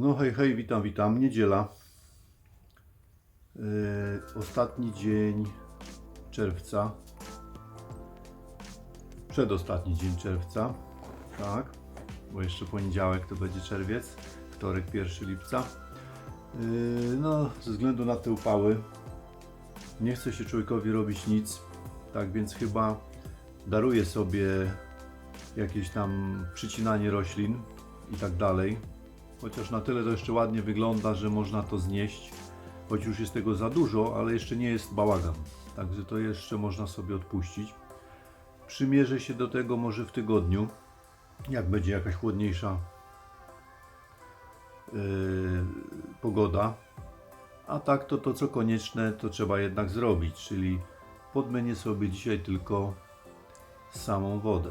No hej, hej, witam, witam. Niedziela. Yy, ostatni dzień czerwca. Przedostatni dzień czerwca. Tak, bo jeszcze poniedziałek to będzie czerwiec. Wtorek 1 lipca. Yy, no, ze względu na te upały nie chce się człowiekowi robić nic. Tak więc chyba daruję sobie jakieś tam przycinanie roślin i tak dalej. Chociaż na tyle to jeszcze ładnie wygląda, że można to znieść. Choć już jest tego za dużo, ale jeszcze nie jest bałagan. Także to jeszcze można sobie odpuścić. Przymierzę się do tego może w tygodniu, jak będzie jakaś chłodniejsza yy, pogoda. A tak to to co konieczne, to trzeba jednak zrobić, czyli podmienię sobie dzisiaj tylko samą wodę.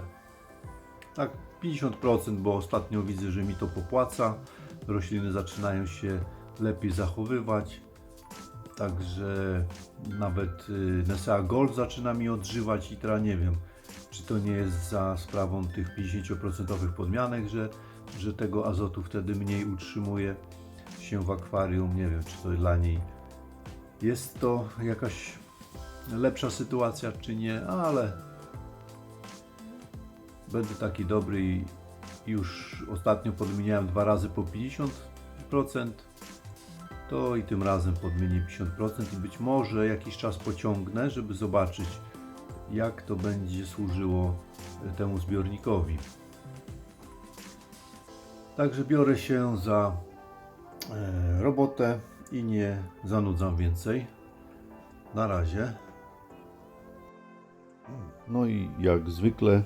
Tak 50%, bo ostatnio widzę, że mi to popłaca. Rośliny zaczynają się lepiej zachowywać. Także nawet y, Nesea Gold zaczyna mi odżywać i teraz nie wiem, czy to nie jest za sprawą tych 50% podmianek, że, że tego azotu wtedy mniej utrzymuje się w akwarium. Nie wiem, czy to dla niej jest to jakaś lepsza sytuacja, czy nie, ale będę taki dobry i już ostatnio podmieniałem dwa razy po 50%, to i tym razem podmienię 50% i być może jakiś czas pociągnę, żeby zobaczyć jak to będzie służyło e, temu zbiornikowi. Także biorę się za e, robotę i nie zanudzam więcej. Na razie. No i jak zwykle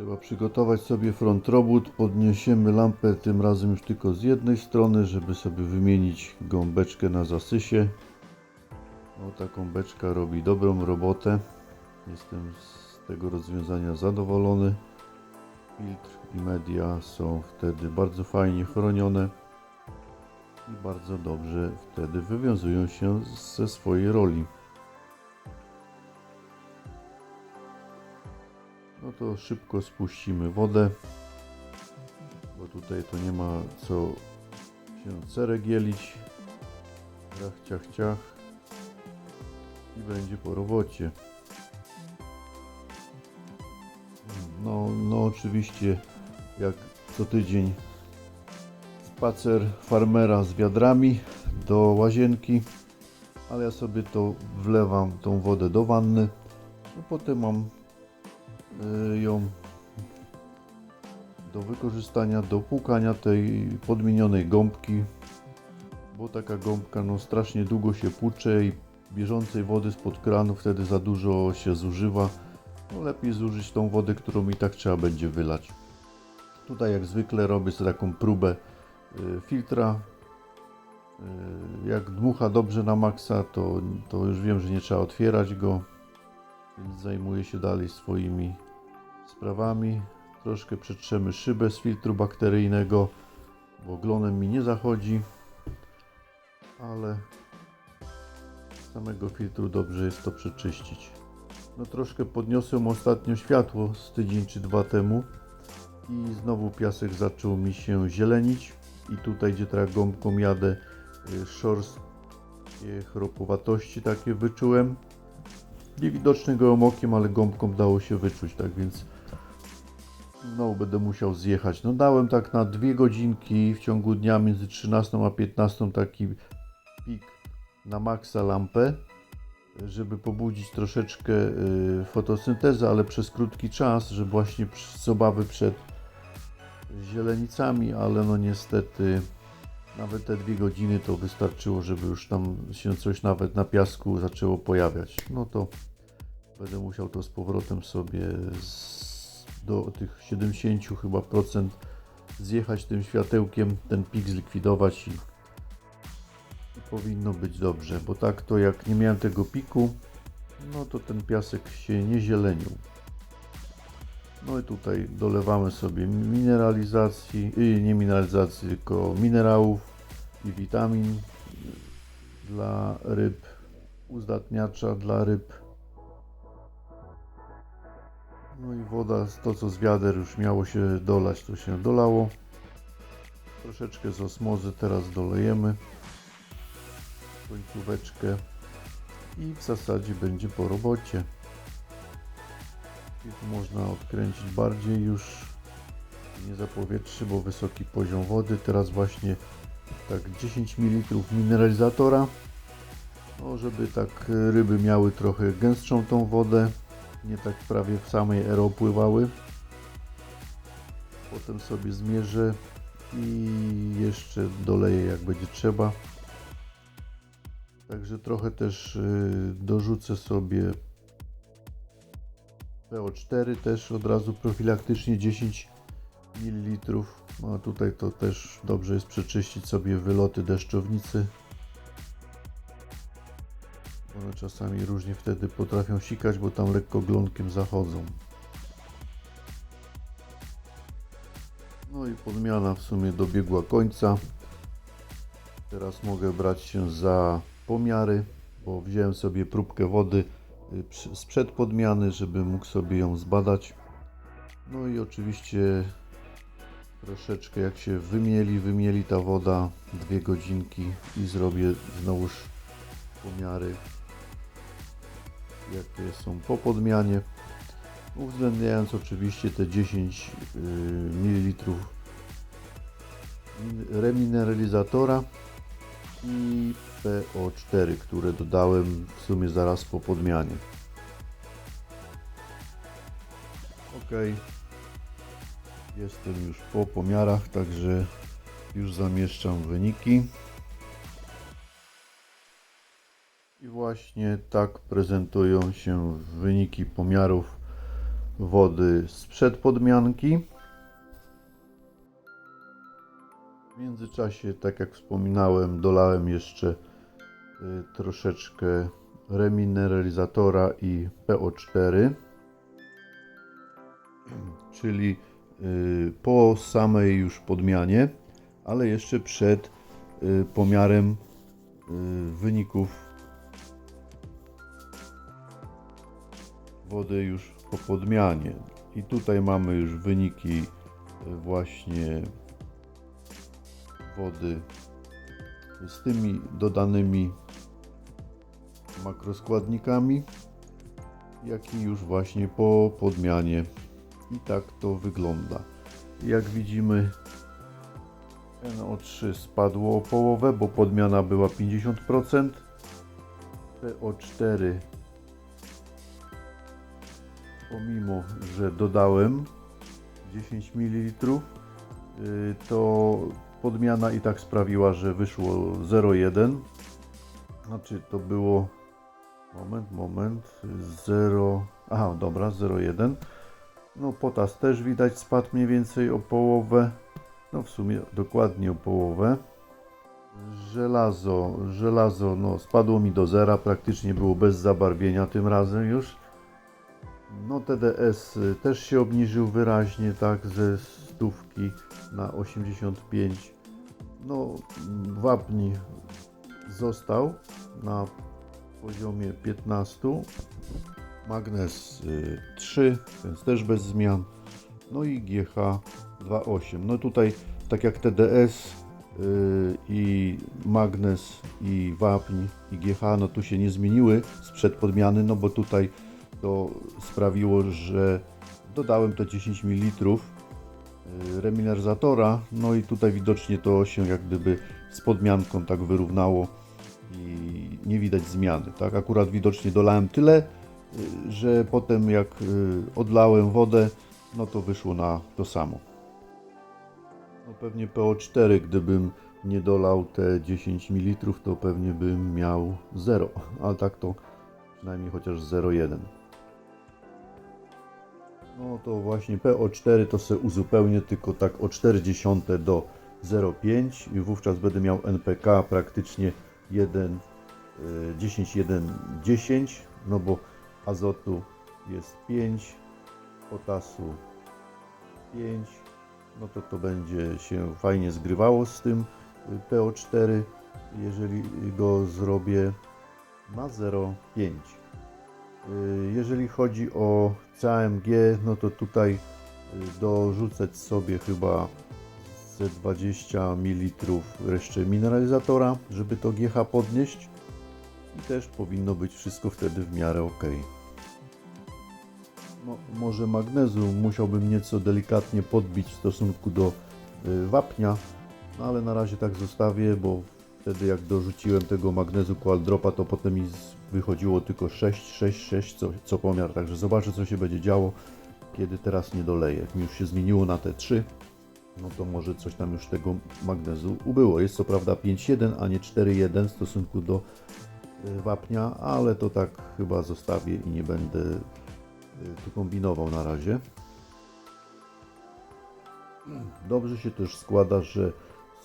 Trzeba przygotować sobie front robót. Podniesiemy lampę tym razem już tylko z jednej strony, żeby sobie wymienić gąbeczkę na zasysie. No, ta gąbeczka robi dobrą robotę. Jestem z tego rozwiązania zadowolony. Filtr i media są wtedy bardzo fajnie chronione i bardzo dobrze wtedy wywiązują się ze swojej roli. To szybko spuścimy wodę, bo tutaj to nie ma co się ceregielić. Ciach, ciach, ciach. I będzie po robocie. No, no oczywiście jak co tydzień spacer farmera z wiadrami do łazienki, ale ja sobie to wlewam tą wodę do wanny. No potem mam ją do wykorzystania, do płukania tej podmienionej gąbki, bo taka gąbka no strasznie długo się płucze i bieżącej wody spod kranu wtedy za dużo się zużywa. No lepiej zużyć tą wodę, którą i tak trzeba będzie wylać. Tutaj jak zwykle robię sobie taką próbę y, filtra. Y, Jak dmucha dobrze na maksa, to, to już wiem, że nie trzeba otwierać go więc zajmuję się dalej swoimi sprawami. Troszkę przetrzemy szybę z filtru bakteryjnego, bo glonem mi nie zachodzi, ale z samego filtru dobrze jest to przeczyścić. No troszkę podniosłem ostatnio światło z tydzień czy dwa temu i znowu piasek zaczął mi się zielenić i tutaj gdzie teraz gąbką jadę y, szorstkie chropowatości takie wyczułem niewidoczny gołym okiem, ale gąbką dało się wyczuć, tak więc znowu będę musiał zjechać. No dałem tak na dwie godzinki w ciągu dnia między 13 a 15 taki pik na maksa lampę, żeby pobudzić troszeczkę y, fotosyntezę, ale przez krótki czas, żeby właśnie z obawy przed zielenicami, ale no niestety nawet te dwie godziny to wystarczyło, żeby już tam się coś nawet na piasku zaczęło pojawiać. No to będę musiał to z powrotem sobie z, do tych 70 chyba procent zjechać tym światełkiem, ten pik zlikwidować i, powinno być dobrze, bo tak to jak nie miałem tego piku, no to ten piasek się nie zielenił. No i tutaj dolewamy sobie mineralizacji, y, nie mineralizacji, tylko minerałów i witamin dla ryb, uzdatniacza dla ryb. No i woda, to co z wiader już miało się dolać, to się dolało. Troszeczkę z osmozy teraz dolejemy. Końcóweczkę. I w zasadzie będzie po robocie. I tu można odkręcić bardziej już. Nie zapowietrzszy, bo wysoki poziom wody. Teraz właśnie tak 10 ml mineralizatora. No, żeby tak ryby miały trochę gęstszą tą wodę. Nie tak prawie w samej ero pływały. Potem sobie zmierzę i jeszcze doleję jak będzie trzeba. Także trochę też y, dorzucę sobie PO4 też od razu profilaktycznie 10 ml. No tutaj to też dobrze jest przeczyścić sobie wyloty deszczownicy. One czasami różnie wtedy potrafią sikać, bo tam lekko glonkiem zachodzą. No i podmiana w sumie dobiegła końca. Teraz mogę brać się za pomiary, bo wziąłem sobie próbkę wody y, sprzed podmiany, żeby mógł sobie ją zbadać. No i oczywiście troszeczkę jak się wymieli, wymieli ta woda, dwie godzinki i zrobię znowuż pomiary jakie są po podmianie uwzględniając oczywiście te 10 y, ml remineralizatora i PO4, które dodałem w sumie zaraz po podmianie. Ok, jestem już po pomiarach, także już zamieszczam wyniki. Właśnie tak prezentują się wyniki pomiarów wody sprzed podmianki. W międzyczasie, tak jak wspominałem, dolałem jeszcze y, troszeczkę remineralizatora i PO4, czyli y, po samej już podmianie, ale jeszcze przed y, pomiarem wyników wody już po podmianie. I tutaj mamy już wyniki y, właśnie wody z tymi dodanymi makroskładnikami, jak i już właśnie po podmianie. I tak to wygląda. Jak widzimy NO3 spadło o połowę, bo podmiana była 50%. PO4 pomimo, że dodałem 10 ml, y, to podmiana i tak sprawiła, że wyszło 0,1. Znaczy to było moment, moment 0. Aha, dobra, 0,1. No potas też widać spadł mniej więcej o połowę. No w sumie dokładnie o połowę. Żelazo, żelazo no spadło mi do zera, praktycznie było bez zabarwienia tym razem już. No TDS y, też się obniżył wyraźnie, tak, ze stówki na 85. No wapń został na poziomie 15. Magnez y, 3, więc też bez zmian. No i GH 2.8. No tutaj tak jak TDS y, i magnez i wapń i GH, no tu się nie zmieniły sprzed podmiany, no bo tutaj to sprawiło, że dodałem te 10 ml y, remineralizatora, no i tutaj widocznie to się jak gdyby z podmianką tak wyrównało i nie widać zmiany, tak? Akurat widocznie dolałem tyle, y, że potem jak y, odlałem wodę, no to wyszło na to samo. No pewnie PO4, gdybym nie dolał te 10 ml, to pewnie bym miał 0, ale tak to przynajmniej chociaż 0,1. No to właśnie PO4 to se uzupełnię tylko tak o 40 do 0,5 i wówczas będę miał NPK praktycznie 1, y, 10, 1, 10, no bo azotu jest 5, potasu 5, no to to będzie się fajnie zgrywało z tym y, PO4, jeżeli go zrobię na 0,5. Y, Jeżeli chodzi o CAMG, no to tutaj y, dorzucać sobie chyba ze 20 ml jeszcze mineralizatora, żeby to GH podnieść. I też powinno być wszystko wtedy w miarę ok. No, może magnezu musiałbym nieco delikatnie podbić w stosunku do y, wapnia, no ale na razie tak zostawię, bo wtedy jak dorzuciłem tego magnezu Qualdropa, to potem z- wychodziło tylko 6, 6, 6 co, co pomiar, także zobaczę co się będzie działo, kiedy teraz nie doleję. Jak mi już się zmieniło na te 3, no to może coś tam już tego magnezu ubyło. Jest co prawda 5,1, a nie 4,1 w stosunku do y, wapnia, ale to tak chyba zostawię i nie będę y, tu kombinował na razie. Dobrze się też składa, że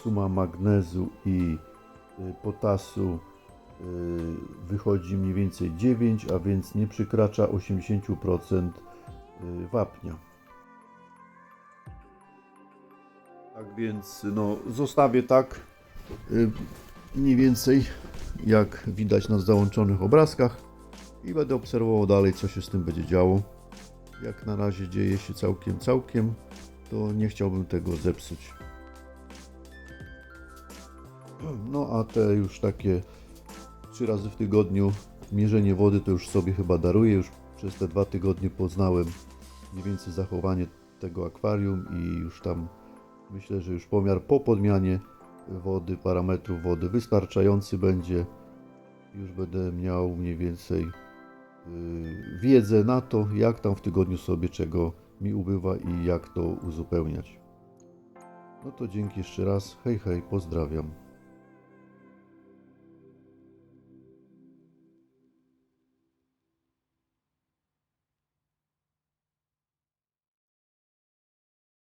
suma magnezu i y, potasu wychodzi mniej więcej 9, a więc nie przekracza 80% y, wapnia. Tak więc no, zostawię tak y, mniej więcej jak widać na załączonych obrazkach i będę obserwował dalej co się z tym będzie działo. Jak na razie dzieje się całkiem całkiem, to nie chciałbym tego zepsuć. No a te już takie trzy razy w tygodniu mierzenie wody to już sobie chyba daruję. Już przez te dwa tygodnie poznałem mniej więcej zachowanie tego akwarium i już tam myślę, że już pomiar po podmianie wody, parametrów wody wystarczający będzie. Już będę miał mniej więcej yy, wiedzę na to, jak tam w tygodniu sobie czego mi ubywa i jak to uzupełniać. No to dzięki jeszcze raz. Hej, hej, pozdrawiam.